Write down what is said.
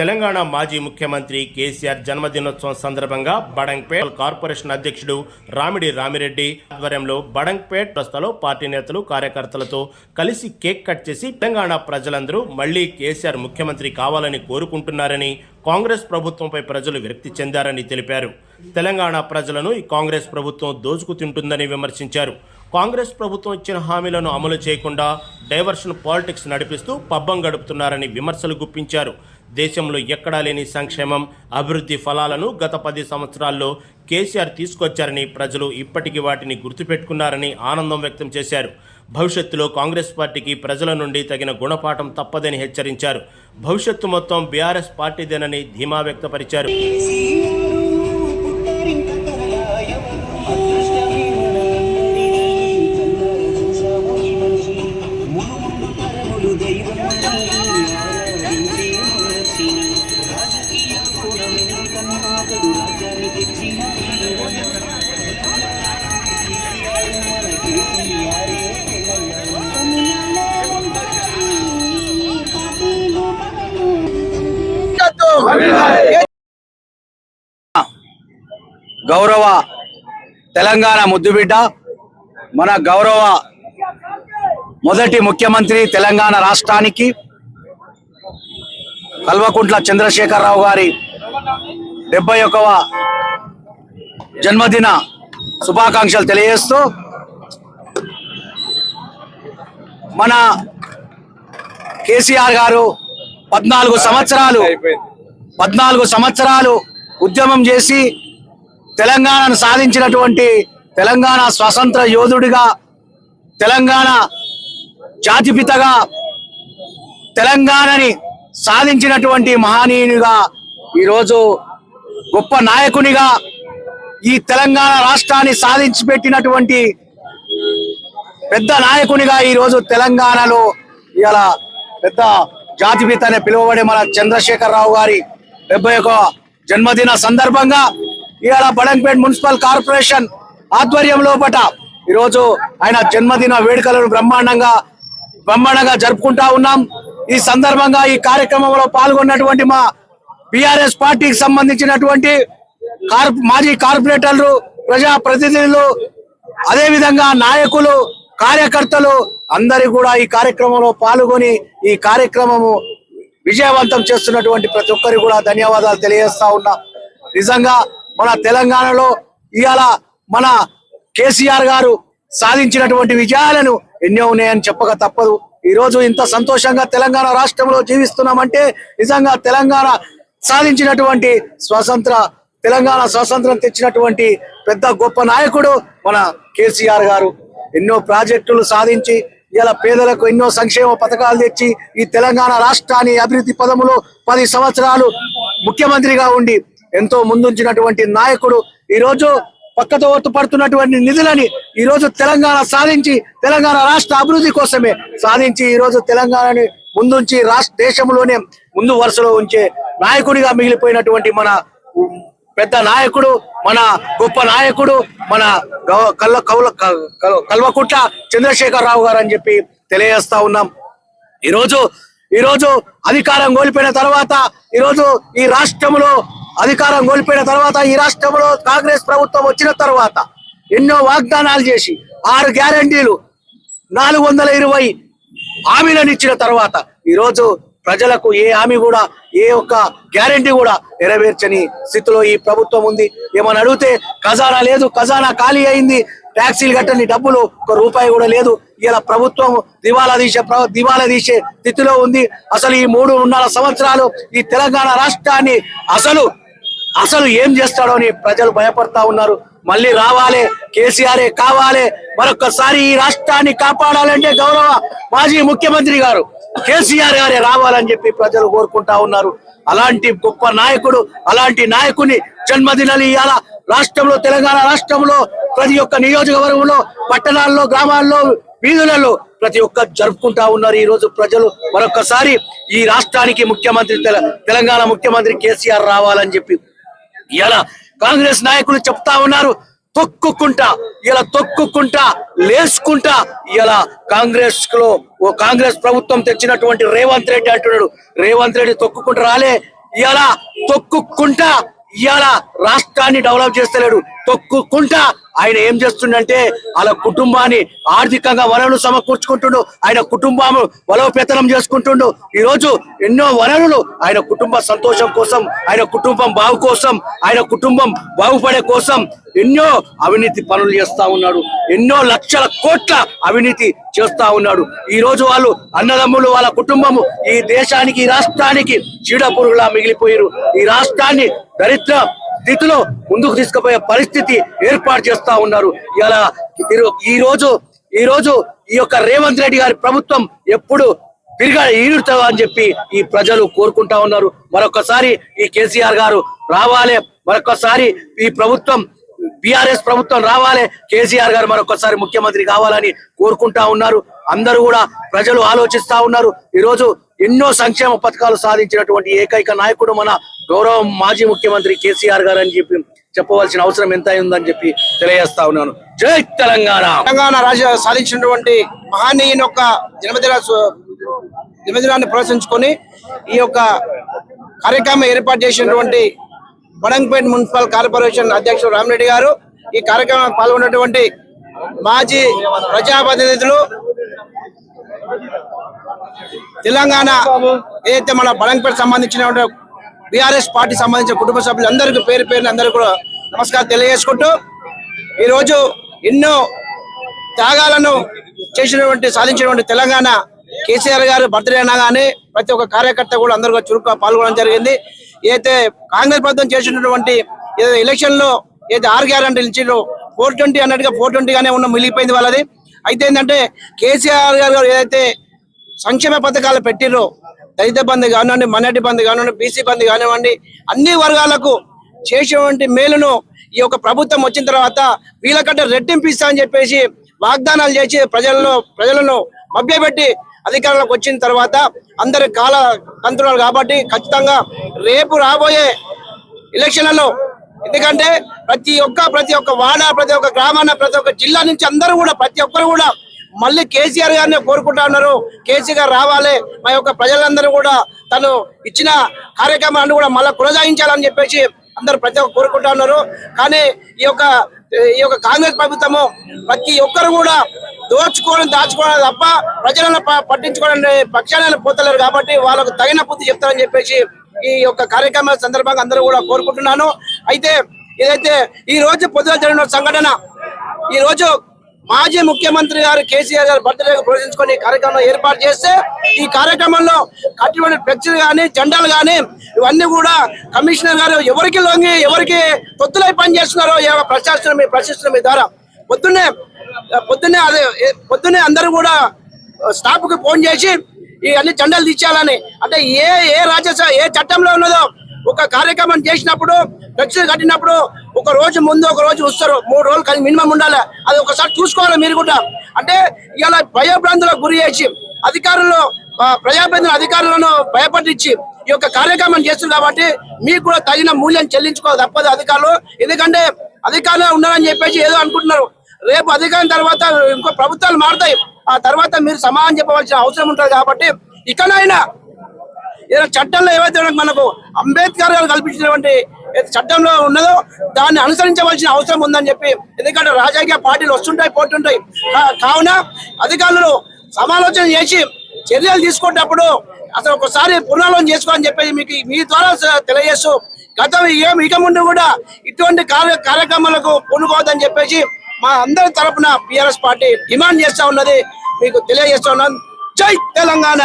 తెలంగాణ మాజీ ముఖ్యమంత్రి కేసీఆర్ జన్మదినోత్సవం సందర్భంగా బడంగ్పేట్ కార్పొరేషన్ అధ్యక్షుడు రామిడి రామిరెడ్డి ఆధ్వర్యంలో బడంగ్పేట్ ప్రస్తలో పార్టీ నేతలు కార్యకర్తలతో కలిసి కేక్ కట్ చేసి తెలంగాణ ప్రజలందరూ మళ్ళీ కేసీఆర్ ముఖ్యమంత్రి కావాలని కోరుకుంటున్నారని కాంగ్రెస్ ప్రభుత్వంపై ప్రజలు విరక్తి చెందారని తెలిపారు. తెలంగాణ ప్రజలను ఈ కాంగ్రెస్ ప్రభుత్వం దోచుకు తింటుందని విమర్శించారు. కాంగ్రెస్ ప్రభుత్వం ఇచ్చిన హామీలను అమలు చేయకుండా డైవర్షన్ పాలిటిక్స్ నడిపిస్తూ పబ్బం గడుపుతున్నారని విమర్శలు గుప్పించారు. దేశంలో ఎక్కడా లేని సంక్షేమం అభివృద్ధి ఫలాలను గత పది సంవత్సరాల్లో కేసీఆర్ తీసుకొచ్చారని ప్రజలు ఇప్పటికీ వాటిని గుర్తుపెట్టుకున్నారని ఆనందం వ్యక్తం చేశారు. భవిష్యత్తులో కాంగ్రెస్ పార్టీకి ప్రజల నుండి తగిన గుణపాఠం తప్పదని హెచ్చరించారు. భవిష్యత్తు మొత్తం బీఆర్ఎస్ పార్టీదేనని ధీమా వ్యక్తపరిచారు. గౌరవ తెలంగాణ ముద్దుబిడ్డ మన గౌరవ మొదటి ముఖ్యమంత్రి తెలంగాణ రాష్ట్రానికి కల్వకుంట్ల చంద్రశేఖరరావు గారి డెబ్బై ఒకవ జన్మదిన శుభాకాంక్షలు తెలియజేస్తూ మన కేసీఆర్ గారు పద్నాలుగు సంవత్సరాలు పద్నాలుగు సంవత్సరాలు ఉద్యమం చేసి తెలంగాణను సాధించినటువంటి తెలంగాణ స్వతంత్ర యోధుడిగా తెలంగాణ జాతిపితగా తెలంగాణని సాధించినటువంటి మహనీయునిగా ఈరోజు గొప్ప నాయకునిగా ఈ తెలంగాణ రాష్ట్రాన్ని సాధించి పెట్టినటువంటి పెద్ద నాయకునిగా ఈరోజు తెలంగాణలో ఇలా పెద్ద జాతిపిత అనే పిలువబడే మన చంద్రశేఖరరావు గారి డెబ్బై ఒక జన్మదిన సందర్భంగా ఇవాళ బడంపేట్ మున్సిపల్ కార్పొరేషన్ ఆధ్వర్యం లోపట ఈరోజు ఆయన జన్మదిన వేడుకలను బ్రహ్మాండంగా బ్రహ్మాండంగా జరుపుకుంటా ఉన్నాం. ఈ సందర్భంగా ఈ కార్యక్రమంలో పాల్గొన్నటువంటి మా బిఆర్ఎస్ పార్టీకి సంబంధించినటువంటి కార్ మాజీ కార్పొరేటర్లు ప్రజా ప్రతినిధులు అదే విధంగా నాయకులు కార్యకర్తలు అందరి కూడా ఈ కార్యక్రమంలో పాల్గొని ఈ కార్యక్రమము విజయవంతం చేస్తున్నటువంటి ప్రతి ఒక్కరికి కూడా ధన్యవాదాలు తెలియజేస్తా ఉన్నా. నిజంగా మన తెలంగాణలో ఇవాళ మన కేసీఆర్ గారు సాధించినటువంటి విజయాలను ఎన్నో ఉన్నాయని చెప్పక తప్పదు. ఈరోజు ఇంత సంతోషంగా తెలంగాణ రాష్ట్రంలో జీవిస్తున్నామంటే నిజంగా తెలంగాణ సాధించినటువంటి స్వతంత్ర తెలంగాణ స్వాతంత్రం తెచ్చినటువంటి పెద్ద గొప్ప నాయకుడు మన కేసీఆర్ గారు. ఎన్నో ప్రాజెక్టులు సాధించి ఇలా పేదలకు ఎన్నో సంక్షేమ పథకాలు తెచ్చి ఈ తెలంగాణ రాష్ట్రాన్ని అభివృద్ధి పదములో పది సంవత్సరాలు ముఖ్యమంత్రిగా ఉండి ఎంతో ముందుంచినటువంటి నాయకుడు ఈ రోజు పక్కతో ఒత్తు పడుతున్నటువంటి నిధులని ఈ రోజు తెలంగాణ సాధించి తెలంగాణ రాష్ట్ర అభివృద్ధి కోసమే సాధించి ఈ రోజు తెలంగాణని ముందుంచి రాష్ట్ర దేశంలోనే ముందు వరుసలో ఉంచే నాయకుడిగా మిగిలిపోయినటువంటి మన పెద్ద నాయకుడు మన గొప్ప నాయకుడు మన కల్ల కౌల క- కల్వకుట్ల చంద్రశేఖర్ రావు గారు అని చెప్పి తెలియజేస్తా ఉన్నాం. ఈరోజు ఈరోజు అధికారం కోల్పోయిన తర్వాత ఈరోజు ఈ రాష్ట్రంలో అధికారం కోల్పోయిన తర్వాత ఈ రాష్ట్రంలో కాంగ్రెస్ ప్రభుత్వం వచ్చిన తర్వాత ఎన్నో వాగ్దానాలు చేసి ఆరు గ్యారంటీలు నాలుగు వందల ఇరవై హామీలను ఇచ్చిన తర్వాత ఈరోజు ప్రజలకు ఏ హామీ కూడా ఏ ఒక్క గ్యారంటీ కూడా నెరవేర్చని స్థితిలో ఈ ప్రభుత్వం ఉంది. ఏమని అడిగితే ఖజానా లేదు ఖజానా ఖాళీ అయింది ట్యాక్సీలు కట్టని డబ్బులు ఒక రూపాయి కూడా లేదు. ఇలా ప్రభుత్వం దివాలా తీసే దివాలా తీసే స్థితిలో ఉంది. అసలు ఈ మూడున్నర సంవత్సరాలు ఈ తెలంగాణ రాష్ట్రాన్ని అసలు అసలు ఏం చేస్తాడో అని ప్రజలు భయపడతా ఉన్నారు. మళ్ళీ రావాలి కేసీఆర్ కావాలి మరొకసారి ఈ రాష్ట్రాన్ని కాపాడాలంటే గౌరవ మాజీ ముఖ్యమంత్రి గారు కేసీఆర్ గారే రావాలని చెప్పి ప్రజలు కోరుకుంటా ఉన్నారు. అలాంటి గొప్ప నాయకుడు అలాంటి నాయకుని జన్మదినాలు ఇవాళ రాష్ట్రంలో తెలంగాణ రాష్ట్రంలో ప్రతి ఒక్క నియోజకవర్గంలో పట్టణాల్లో గ్రామాల్లో వీధులలో ప్రతి ఒక్క జరుపుకుంటా ఉన్నారు ఈ రోజు ప్రజలు. మరొకసారి ఈ రాష్ట్రానికి ముఖ్యమంత్రి తెల- తెలంగాణ ముఖ్యమంత్రి కేసీఆర్ రావాలని చెప్పి. ఇలా కాంగ్రెస్ నాయకులు చెప్తా ఉన్నారు. తొక్కుకుంటా ఇలా తొక్కుకుంటా లేసుకుంటా ఇలా కాంగ్రెస్లో ఓ కాంగ్రెస్ ప్రభుత్వం తెచ్చినటువంటి రేవంత్ రెడ్డి అంటున్నాడు. రేవంత్ రెడ్డి తొక్కుకుంటూ రాలే ఇలా తొక్కుకుంటా ఇవాళ రాష్ట్రాన్ని డెవలప్ చేస్తలేడు. తొక్కుకుంటా ఆయన ఏం చేస్తుండంటే వాళ్ళ కుటుంబాన్ని ఆర్థికంగా వనరులు సమకూర్చుకుంటుండు ఆయన కుటుంబం బలోపేతనం చేసుకుంటుండు. ఈ రోజు ఎన్నో వనరులు ఆయన కుటుంబ సంతోషం కోసం ఆయన కుటుంబం బాగు కోసం ఆయన కుటుంబం బాగుపడే కోసం ఎన్నో అవినీతి పనులు చేస్తా ఉన్నాడు. ఎన్నో లక్షల కోట్ల అవినీతి చేస్తా ఉన్నాడు. ఈ రోజు వాళ్ళు అన్నదమ్ములు వాళ్ళ కుటుంబము ఈ దేశానికి ఈ రాష్ట్రానికి చీడపురుగులా మిగిలిపోయారు ఈ రాష్ట్రాన్ని దరిద్ర స్థితిలో ముందుకు తీసుకుపోయే పరిస్థితి ఏర్పాటు చేస్తా ఉన్నారు. ఇలా ఈ రోజు ఈ రోజు ఈ యొక్క రేవంత్ రెడ్డి గారి ప్రభుత్వం ఎప్పుడు తిరిగా ఈడుతావా అని చెప్పి ఈ ప్రజలు కోరుకుంటా ఉన్నారు. మరొకసారి ఈ కేసీఆర్ గారు రావాలి మరొకసారి ఈ ప్రభుత్వం బిఆర్ఎస్ ప్రభుత్వం రావాలి కేసీఆర్ గారు మరొకసారి ముఖ్యమంత్రి కావాలని కోరుకుంటా ఉన్నారు. అందరూ కూడా ప్రజలు ఆలోచిస్తా ఉన్నారు. ఈ రోజు ఎన్నో సంక్షేమ పథకాలు సాధించినటువంటి ఏకైక నాయకుడు మన గౌరవ మాజీ ముఖ్యమంత్రి కేసీఆర్ గారు అని చెప్పి చెప్పవలసిన అవసరం ఎంత ఉందని చెప్పి తెలియజేస్తా ఉన్నాను. జై తెలంగాణ! తెలంగాణ రాజ సాధించినటువంటి మహానీయుని యొక్క జన్మదిన జన్మదినాన్ని ప్రోత్సహించుకొని ఈ యొక్క కార్యక్రమం ఏర్పాటు చేసినటువంటి బడంగపేట్ మున్సిపల్ కార్పొరేషన్ అధ్యక్షుడు రామిరెడ్డి గారు ఈ కార్యక్రమం పాల్గొన్నటువంటి మాజీ ప్రజాప్రతినిధులు తెలంగాణ ఏదైతే మన బడంగపేట సంబంధించిన బీఆర్ఎస్ పార్టీ సంబంధించిన కుటుంబ సభ్యులందరికీ పేరు పేరు అందరూ కూడా నమస్కారం తెలియజేసుకుంటూ ఈరోజు ఎన్నో త్యాగాలను చేసినటువంటి సాధించినటువంటి తెలంగాణ కేసీఆర్ గారు బర్త్డే అనగానే ప్రతి ఒక్క కార్యకర్త కూడా అందరూ చురుగ్గా పాల్గొనడం జరిగింది. ఏదైతే కాంగ్రెస్ ప్రభుత్వం చేసినటువంటి ఏదైతే ఎలక్షన్లో ఏదైతే ఆరు గ్యారంటీలు ఇచ్చిండ్రో ఫోర్ ట్వంటీ అన్నట్టుగా ఫోర్ ట్వంటీగానే ఉన్న మిగిలిపోయింది వాళ్ళది. అయితే ఏంటంటే కేసీఆర్ గారు ఏదైతే సంక్షేమ పథకాలు పెట్టిర్రో దళిత బంధు కానివ్వండి మన్నటి బంధు కానివ్వండి బీసీ బంధు కానివ్వండి అన్ని వర్గాలకు చేసేటువంటి మేలును ఈ యొక్క ప్రభుత్వం వచ్చిన తర్వాత వీళ్ళకంటే రెట్టింపిస్తా అని చెప్పేసి వాగ్దానాలు చేసి ప్రజలను ప్రజలను మభ్యపెట్టి అధికారంలోకి వచ్చిన తర్వాత అందరి కాల కంతున్నారు కాబట్టి ఖచ్చితంగా రేపు రాబోయే ఎలక్షన్లలో ఎందుకంటే ప్రతి ఒక్క ప్రతి ఒక్క వాడ ప్రతి ఒక్క గ్రామాన ప్రతి ఒక్క జిల్లా నుంచి అందరూ కూడా ప్రతి ఒక్కరు కూడా మళ్ళీ కేసీఆర్ గారిని కోరుకుంటా ఉన్నారు. కేసీఆర్ రావాలి. మా యొక్క ప్రజలందరూ కూడా తను ఇచ్చిన కార్యక్రమాన్ని కూడా మళ్ళీ కొనసాగించాలని చెప్పేసి అందరూ ప్రతి ఒక్క కోరుకుంటా ఉన్నారు. కానీ ఈ యొక్క ఈ యొక్క కాంగ్రెస్ ప్రభుత్వము ప్రతి ఒక్కరు కూడా దోచుకోవడం దాచుకోవడం తప్ప ప్రజలను ప- పట్టించుకోవడం పక్షాలను పోతలేరు కాబట్టి వాళ్ళకు తగిన బుద్ధి చెప్తారని చెప్పేసి ఈ యొక్క కార్యక్రమం సందర్భంగా అందరూ కూడా కోరుకుంటున్నాను. అయితే ఏదైతే ఈ రోజు పొద్దున జరిగిన సంఘటన ఈ రోజు మాజీ ముఖ్యమంత్రి గారు కేసీఆర్ గారు బర్త్డే ప్రోత్సహించుకొని కార్యక్రమం ఏర్పాటు చేస్తే ఈ కార్యక్రమంలో కట్టినటువంటి ఫ్లెక్సీలు కానీ జెండాలు కానీ ఇవన్నీ కూడా కమిషనర్ గారు ఎవరికి లొంగి ఎవరికి తొత్తులై పనిచేస్తున్నారో ఏవో ప్రశ్నిస్తున్నాం మీ ప్రశ్నిస్తున్నాం మీ ద్వారా. పొద్దున్నే పొద్దున్నే అదే పొద్దున్నే అందరూ కూడా స్టాఫ్కి ఫోన్ చేసి ఈ అన్ని జెండాలు తీర్చాలని. అంటే ఏ ఏ రాజ్యసభ ఏ చట్టంలో ఉన్నదో ఒక కార్యక్రమం చేసినప్పుడు ఫ్లెక్సీ కట్టినప్పుడు ఒక రోజు ముందు ఒక రోజు వస్తారు. మూడు రోజులు కానీ మినిమం ఉండాలి. అది ఒకసారి చూసుకోవాలి మీరు కూడా. అంటే ఇలా భయభ్రాంతులకు గురి చేసి అధికారులు ఆ, ప్రజాప్రతినిధుల అధికారులను భయపడించి ఈ యొక్క కార్యక్రమం చేస్తుంది కాబట్టి మీకు కూడా తగిన మూల్యం చెల్లించుకోవాలి తప్పదు అధికారులు. ఎందుకంటే అధికారులు ఉన్నారని చెప్పేసి ఏదో అనుకుంటున్నారు. రేపు అధికారం తర్వాత ఇంకో ప్రభుత్వాలు మారుతాయి. ఆ తర్వాత మీరు సమాధానం చెప్పవలసిన అవసరం ఉంటుంది కాబట్టి ఇకనైనా ఏదో చట్టంలో ఏవైతే మనకు అంబేద్కర్ గారు కల్పించినటువంటి చట్టంలో ఉన్నదో దాన్ని అనుసరించవలసిన అవసరం ఉందని చెప్పి ఎందుకంటే రాజకీయ పార్టీలు వస్తుంటాయి పోతుంటాయి. కావున అధికారులు సమాలోచన చేసి చర్యలు తీసుకునేటప్పుడు అసలు ఒకసారి పునరాలోచన చేసుకోవాలని చెప్పేసి మీకు మీ ద్వారా తెలియజేస్తూ గతం ఏం ఇక ముందు కూడా ఇటువంటి కార్య కార్యక్రమాలకు పూనుకోవద్దని చెప్పేసి మా అందరి తరపున పిఆర్ఎస్ పార్టీ డిమాండ్ చేస్తా ఉన్నది. మీకు తెలియజేస్తా ఉన్నాను జై తెలంగాణ!